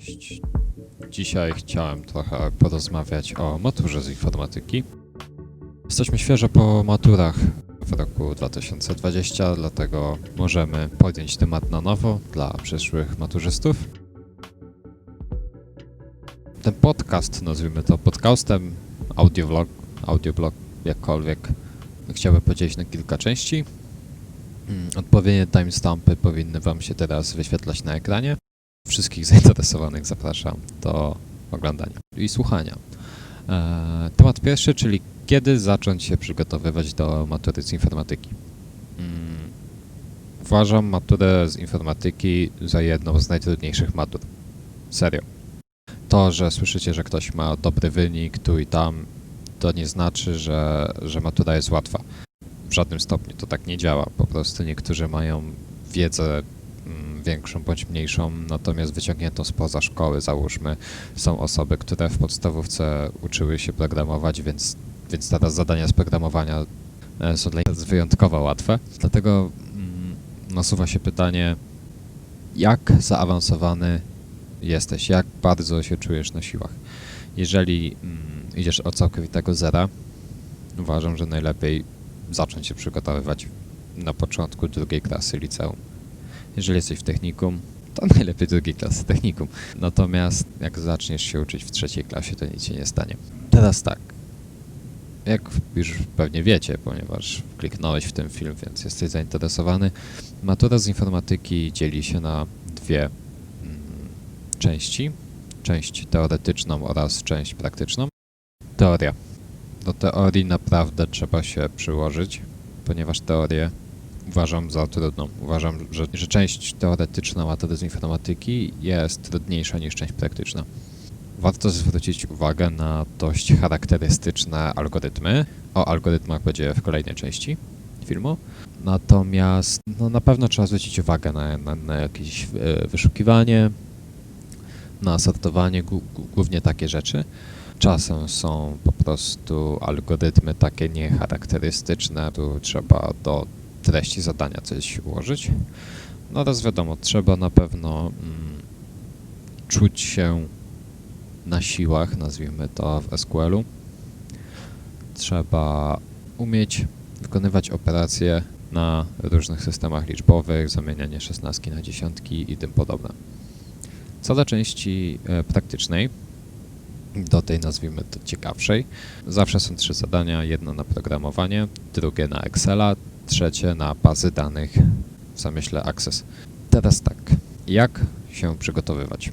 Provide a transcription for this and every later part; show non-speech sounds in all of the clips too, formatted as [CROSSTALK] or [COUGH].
Cześć. Dzisiaj chciałem trochę porozmawiać o maturze z informatyki. Jesteśmy świeżo po maturach w roku 2020, dlatego możemy podjąć temat na nowo dla przyszłych maturzystów. Ten podcast, nazwijmy to podcastem, audiovlog, audioblog, jakkolwiek, chciałbym podzielić na kilka części. Mm, Odpowiednie timestampy powinny Wam się teraz wyświetlać na ekranie. Wszystkich zainteresowanych zapraszam do oglądania i słuchania. Eee, temat pierwszy, czyli kiedy zacząć się przygotowywać do matury z informatyki. Mm, uważam maturę z informatyki za jedną z najtrudniejszych matur. Serio. To, że słyszycie, że ktoś ma dobry wynik tu i tam, to nie znaczy, że, że matura jest łatwa. W żadnym stopniu to tak nie działa. Po prostu niektórzy mają wiedzę większą bądź mniejszą, natomiast wyciągniętą spoza szkoły, załóżmy, są osoby, które w podstawówce uczyły się programować, więc, więc teraz zadania z programowania e, są dla nich wyjątkowo łatwe. Dlatego mm, nasuwa się pytanie, jak zaawansowany jesteś, jak bardzo się czujesz na siłach. Jeżeli mm, idziesz od całkowitego zera, uważam, że najlepiej zacząć się przygotowywać na początku drugiej klasy liceum. Jeżeli jesteś w technikum, to [LAUGHS] najlepiej drugiej klasy technikum. Natomiast jak zaczniesz się uczyć w trzeciej klasie, to nic się nie stanie. Teraz tak. Jak już pewnie wiecie, ponieważ kliknąłeś w ten film, więc jesteś zainteresowany, matura z informatyki dzieli się na dwie mm, części. Część teoretyczną oraz część praktyczną. Teoria. Do teorii naprawdę trzeba się przyłożyć, ponieważ teorię uważam za trudną. Uważam, że, że część teoretyczna matury z informatyki jest trudniejsza niż część praktyczna. Warto zwrócić uwagę na dość charakterystyczne algorytmy. O algorytmach będzie w kolejnej części filmu. Natomiast no, na pewno trzeba zwrócić uwagę na, na, na jakieś e, wyszukiwanie, na sortowanie, głównie takie rzeczy. Czasem są po prostu algorytmy takie niecharakterystyczne, tu trzeba do treści zadania coś ułożyć. No oraz wiadomo, trzeba na pewno mm, czuć się na siłach, nazwijmy to w SQL-u. Trzeba umieć wykonywać operacje na różnych systemach liczbowych, zamienianie szesnastki na dziesiątki i tym podobne. Co do części e, praktycznej, do tej nazwijmy to ciekawszej, zawsze są trzy zadania, jedno na programowanie, drugie na Excela, trzecie na bazy danych w zamyśle Access. Teraz tak, jak się przygotowywać?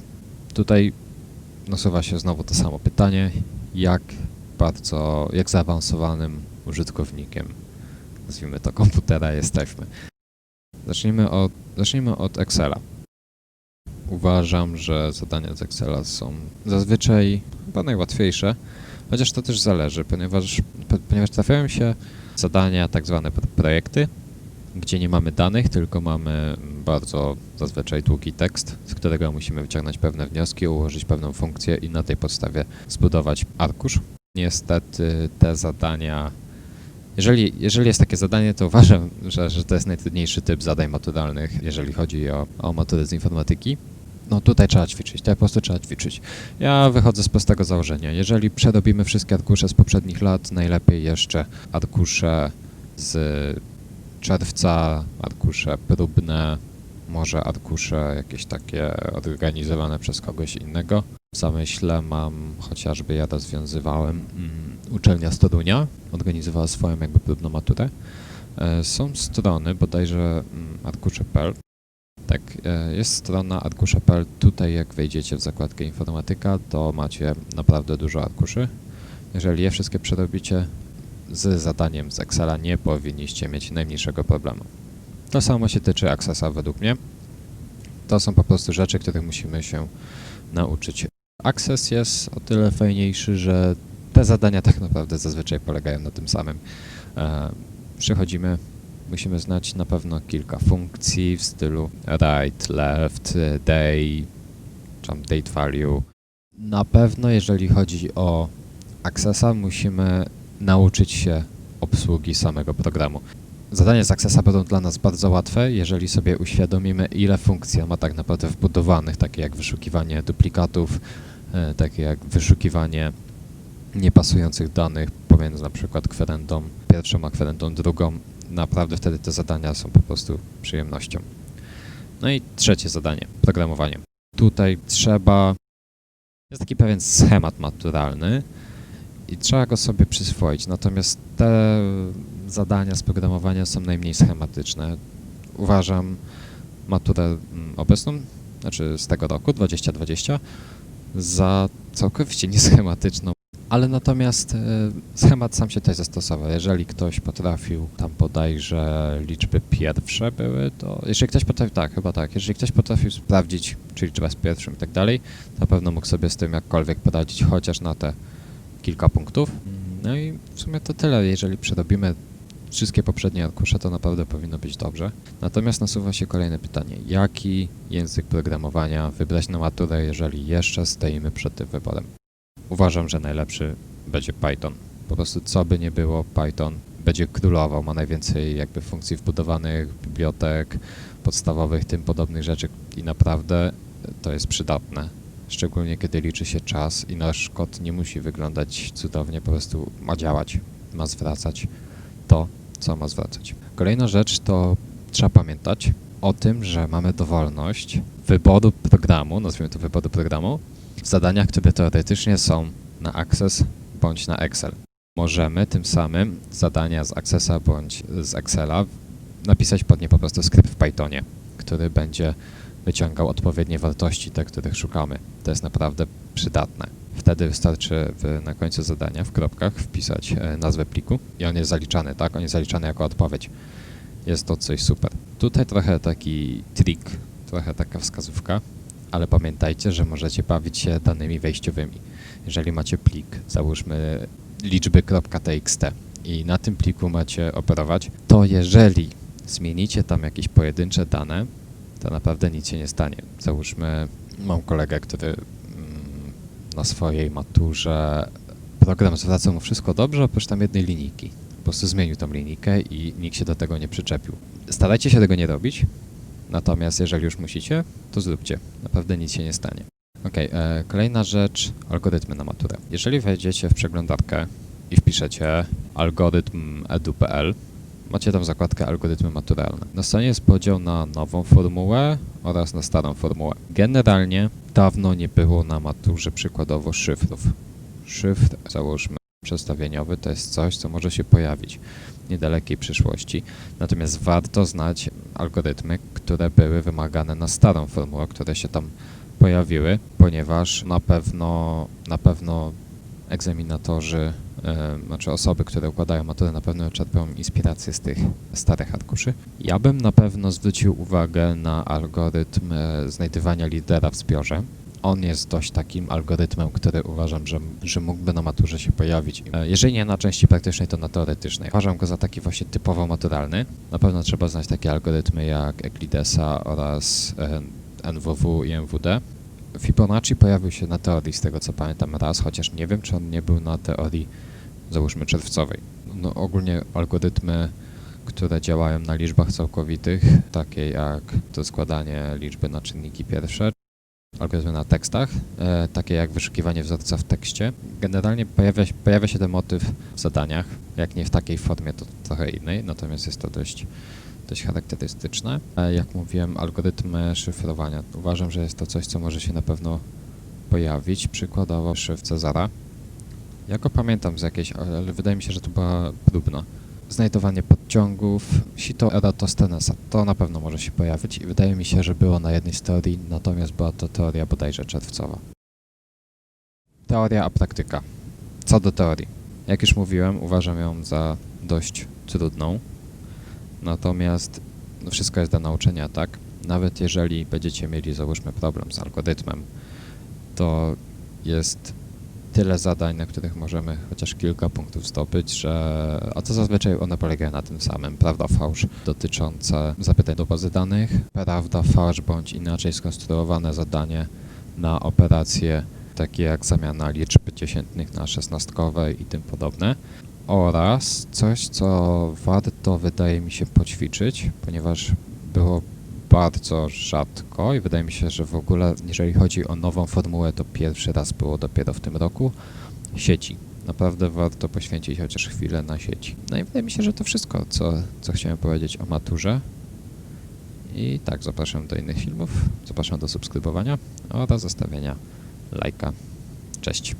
Tutaj nasuwa się znowu to samo pytanie, jak bardzo, jak zaawansowanym użytkownikiem, nazwijmy to komputera, jesteśmy. Zacznijmy od, zacznijmy od Excela. Uważam, że zadania z Excela są zazwyczaj chyba najłatwiejsze, chociaż to też zależy, ponieważ, po- ponieważ trafiają się zadania, tak zwane pro- projekty, gdzie nie mamy danych, tylko mamy bardzo zazwyczaj długi tekst, z którego musimy wyciągnąć pewne wnioski, ułożyć pewną funkcję i na tej podstawie zbudować arkusz. Niestety te zadania, jeżeli, jeżeli jest takie zadanie, to uważam, że, że to jest najtrudniejszy typ zadań maturalnych, jeżeli chodzi o, o matury z informatyki. No tutaj trzeba ćwiczyć, tutaj po prostu trzeba ćwiczyć. Ja wychodzę z prostego założenia. Jeżeli przerobimy wszystkie arkusze z poprzednich lat, najlepiej jeszcze arkusze z czerwca, arkusze próbne, może arkusze jakieś takie organizowane przez kogoś innego. W zamyśle mam, chociażby ja rozwiązywałem, mm, uczelnia Storunia organizowała swoją jakby próbną maturę. E, Są strony, bodajże mm, arkusze.pl, tak, e, jest strona arkusze.pl. Tutaj jak wejdziecie w zakładkę informatyka, to macie naprawdę dużo arkuszy. Jeżeli je wszystkie przerobicie, z zadaniem z Excela nie powinniście mieć najmniejszego problemu. To samo się tyczy Accessa według mnie. To są po prostu rzeczy, których musimy się nauczyć. Access jest o tyle fajniejszy, że te zadania tak naprawdę zazwyczaj polegają na tym samym. E, Przychodzimy, musimy znać na pewno kilka funkcji w stylu right, left, day, czy date value. Na pewno jeżeli chodzi o Accessa musimy nauczyć się obsługi samego programu. Zadania z Accessa będą dla nas bardzo łatwe, jeżeli sobie uświadomimy, ile funkcji on ma tak naprawdę wbudowanych, takie jak wyszukiwanie duplikatów, e, takie jak wyszukiwanie niepasujących danych pomiędzy na przykład kwerendą pierwszą a kwerendą drugą. Naprawdę wtedy te zadania są po prostu przyjemnością. No i trzecie zadanie, programowanie. Tutaj trzeba, jest taki pewien schemat maturalny i trzeba go sobie przyswoić, natomiast te zadania z programowania są najmniej schematyczne. Uważam maturę mm, obecną, znaczy z tego roku, 2020, za całkowicie [LAUGHS] nieschematyczną, ale natomiast e, schemat sam się tutaj zastosował. Jeżeli ktoś potrafił, tam bodajże liczby pierwsze były, to jeżeli ktoś potrafił, tak, chyba tak, jeżeli ktoś potrafił sprawdzić, czy liczba z pierwszym i tak dalej, na pewno mógł sobie z tym jakkolwiek poradzić, chociaż na te kilka punktów. No i w sumie to tyle. Jeżeli przerobimy wszystkie poprzednie arkusze, to naprawdę powinno być dobrze. Natomiast nasuwa się kolejne pytanie. Jaki język programowania wybrać na maturę, jeżeli jeszcze stoimy przed tym wyborem? Uważam, że najlepszy będzie Python. Po prostu co by nie było, Python będzie królował, ma najwięcej jakby funkcji wbudowanych, bibliotek podstawowych, tym podobnych rzeczy i naprawdę to jest przydatne. Szczególnie kiedy liczy się czas i nasz kod nie musi wyglądać cudownie, po prostu ma działać, ma zwracać to, co ma zwracać. Kolejna rzecz to trzeba pamiętać o tym, że mamy dowolność wyboru programu, nazwijmy to wyboru programu, zadaniach, które teoretycznie są na Access bądź na Excel. Możemy tym samym zadania z Accessa bądź z Excela napisać pod nie po prostu skrypt w Pythonie, który będzie wyciągał odpowiednie wartości, te, których szukamy. To jest naprawdę przydatne. Wtedy wystarczy w, na końcu zadania w kropkach wpisać e, nazwę pliku i on jest zaliczany, tak? On jest zaliczany jako odpowiedź. Jest to coś super. Tutaj trochę taki trik, trochę taka wskazówka, ale pamiętajcie, że możecie bawić się danymi wejściowymi. Jeżeli macie plik, załóżmy liczby.txt i na tym pliku macie operować, to jeżeli zmienicie tam jakieś pojedyncze dane, to naprawdę nic się nie stanie. Załóżmy, mam kolegę, który mm, na swojej maturze program zwracał mu wszystko dobrze, oprócz tam jednej linijki. Po prostu zmienił tą linijkę i nikt się do tego nie przyczepił. Starajcie się tego nie robić, natomiast jeżeli już musicie, to zróbcie. Naprawdę nic się nie stanie. Ok, e, kolejna rzecz, algorytmy na maturę. Jeżeli wejdziecie w przeglądarkę i wpiszecie algorytm edu.pl, macie tam zakładkę algorytmy maturalne. Na stronie jest podział na nową formułę oraz na starą formułę. Generalnie dawno nie było na maturze przykładowo szyfrów. Szyfr, załóżmy, przestawieniowy to jest coś, co może się pojawić w niedalekiej przyszłości. Natomiast warto znać algorytmy, które były wymagane na starą formułę, które się tam pojawiły, ponieważ na pewno, na pewno egzaminatorzy, e, znaczy osoby, które układają maturę, na pewno czerpią inspirację z tych starych arkuszy. Ja bym na pewno zwrócił uwagę na algorytm e, znajdywania lidera w zbiorze. On jest dość takim algorytmem, który uważam, że, że mógłby na maturze się pojawić. E, Jeżeli nie na części praktycznej, to na teoretycznej. Uważam go za taki właśnie typowo maturalny. Na pewno trzeba znać takie algorytmy jak Euclidesa oraz e, NWW i MWD. Fibonacci pojawił się na teorii, z tego co pamiętam raz, chociaż nie wiem, czy on nie był na teorii, załóżmy, czerwcowej. No, ogólnie algorytmy, które działają na liczbach całkowitych, takie jak to składanie liczby na czynniki pierwsze, algorytmy na tekstach, e, takie jak wyszukiwanie wzorca w tekście. Generalnie pojawia się, pojawia się ten motyw w zadaniach, jak nie w takiej formie, to trochę innej, natomiast jest to dość dość charakterystyczne. E, Jak mówiłem, algorytmy szyfrowania. Uważam, że jest to coś, co może się na pewno pojawić. Przykładowo szyfr Cezara. Ja go pamiętam z jakiejś, ale wydaje mi się, że to była próbna. Znajdowanie podciągów, sito Eratosthenesa. To na pewno może się pojawić i wydaje mi się, że było na jednej z teorii, natomiast była to teoria bodajże czerwcowa. Teoria a praktyka. Co do teorii. Jak już mówiłem, uważam ją za dość trudną. Natomiast no wszystko jest do nauczenia, tak? Nawet jeżeli będziecie mieli, załóżmy, problem z algorytmem, to jest tyle zadań, na których możemy chociaż kilka punktów zdobyć, że... A to zazwyczaj one polegają na tym samym. Prawda, fałsz dotyczące zapytań do bazy danych, prawda, fałsz bądź inaczej skonstruowane zadanie na operacje takie jak zamiana liczb dziesiętnych na szesnastkowe i tym podobne. oraz coś, co warto wydaje mi się poćwiczyć, ponieważ było bardzo rzadko i wydaje mi się, że w ogóle jeżeli chodzi o nową formułę, to pierwszy raz było dopiero w tym roku sieci. Naprawdę warto poświęcić chociaż chwilę na sieci. No i wydaje mi się, że to wszystko, co, co chciałem powiedzieć o maturze. I tak, zapraszam do innych filmów, zapraszam do subskrybowania oraz zostawienia lajka. Cześć.